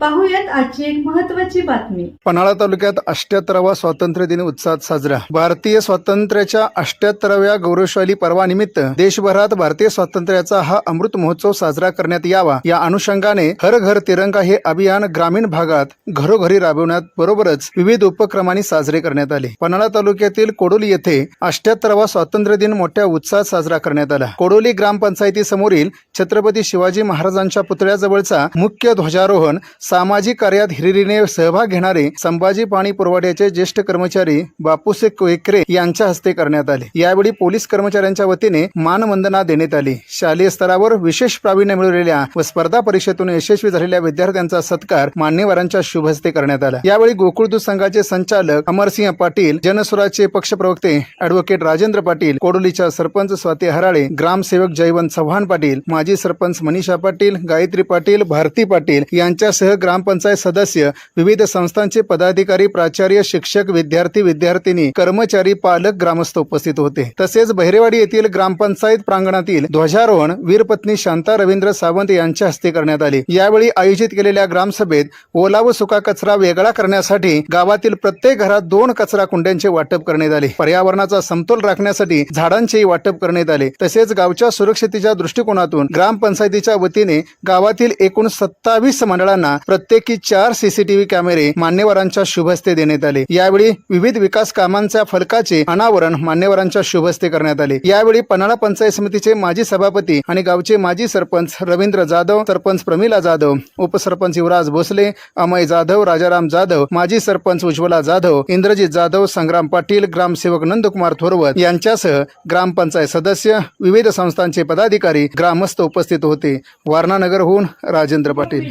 पाहूयात आजची एक महत्वाची बातमी. पन्हाळा तालुक्यात अष्ट्याहत्तरावा स्वातंत्र्य दिन उत्साहात साजरा. भारतीय स्वातंत्र्याच्या अष्ट्याहत्तराव्या गौरवशाली पर्वानिमित्त देशभरात भारतीय स्वातंत्र्याचा हा अमृत महोत्सव साजरा करण्यात यावा. या अनुषंगाने हर घर तिरंगा हे अभियान ग्रामीण भागात घरोघरी राबवण्यात बरोबरच विविध उपक्रमांनी साजरे करण्यात आले. पन्हाळा तालुक्यातील कोडोली येथे अष्ट्याहत्तरावा स्वातंत्र्य दिन मोठ्या उत्साहात साजरा करण्यात आला. कोडोली ग्रामपंचायतीसमोरील छत्रपती शिवाजी महाराजांच्या पुतळ्याजवळचा मुख्य ध्वजारोहण सामाजिक कार्यात हिरिरीने सहभाग घेणारे संभाजी पाणी पुरवठ्याचे ज्येष्ठ कर्मचारी बापूसे कोयकरे यांच्या हस्ते करण्यात आले. यावेळी पोलीस कर्मचाऱ्यांच्या वतीने मानवंदना देण्यात आली. शालेय स्तरावर विशेष प्रावीण्य मिळवलेल्या व स्पर्धा परीक्षेतून यशस्वी झालेल्या विद्यार्थ्यांचा सत्कार मान्यवरांच्या शुभ हस्ते करण्यात आला. यावेळी गोकुळदूत संघाचे संचालक अमरसिंह पाटील जनसुराचे पक्षप्रवक्ते अॅडव्होकेट राजेंद्र पाटील कोडोलीच्या सरपंच स्वाती हराळे ग्रामसेवक जयवंत चव्हाण पाटील माजी सरपंच मनीषा पाटील गायत्री पाटील भारती पाटील यांच्यासह ग्रामपंचायत सदस्य विविध संस्थांचे पदाधिकारी प्राचार्य शिक्षक विद्यार्थी विद्यार्थिनी कर्मचारी पालक ग्रामस्थ उपस्थित होते. तसेच बहिरेवाडी येथील ग्रामपंचायत प्रांगणातील ध्वजारोहण वीरपत्नी शांता रवींद्र सावंत यांच्या हस्ते करण्यात आले. यावेळी आयोजित केलेल्या ग्रामसभेत ओला व सुका कचरा वेगळा करण्यासाठी गावातील प्रत्येक घरात दोन कचरा कुंड्यांचे वाटप करण्यात आले. पर्यावरणाचा समतोल राखण्यासाठी झाडांचेही वाटप करण्यात आले. तसेच गावच्या सुरक्षितेच्या दृष्टिकोनातून ग्रामपंचायतीच्या वतीने गावातील एकूण सत्तावीस मंडळांना प्रत्येकी चार सीसीटीव्ही कॅमेरे मान्यवरांच्या शुभस्ते देण्यात आले. यावेळी विविध विकास कामांच्या फलकाचे अनावरण मान्यवरांच्या शुभस्ते करण्यात आले. यावेळी पन्हाळा पंचायत समितीचे माजी सभापती आणि गावचे माजी सरपंच रवींद्र जाधव सरपंच प्रमिला जाधव उपसरपंच युवराज भोसले अमय जाधव राजाराम जाधव माजी सरपंच उज्ज्वला जाधव इंद्रजित जाधव संग्राम पाटील ग्रामसेवक नंदकुमार थोरवत यांच्यासह ग्रामपंचायत सदस्य विविध संस्थांचे पदाधिकारी ग्रामस्थ उपस्थित होते. वारणानगरहून राजेंद्र पाटील.